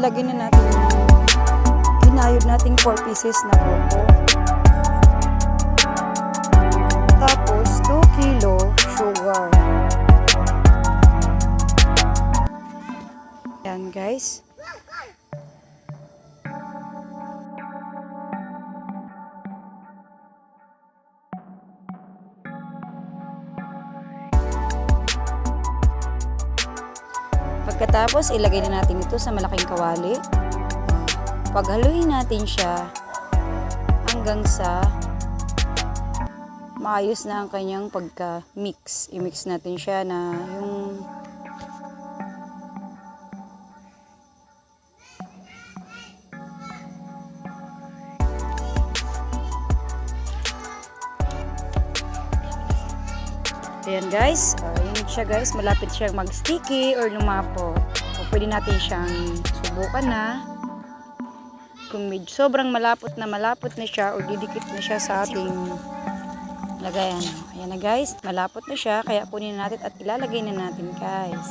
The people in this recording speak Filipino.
lagyan na natin yung ginayod nating 4 pieces na coco. Tapos, 2 kilo sugar. Yan guys. Pagkatapos, ilagay na natin ito sa malaking kawali. Paghaluin natin siya hanggang sa maayos na ang kanyang pagka-mix. I-mix natin siya na yung Ayan guys, uh, yun siya guys, malapit siyang mag-sticky or lumapot. O pwede natin siyang subukan na. Kung medyo sobrang malapot na malapot na siya o didikit na siya sa ating lagayan. Ayan na guys, malapot na siya, kaya kunin na natin at ilalagay na natin guys.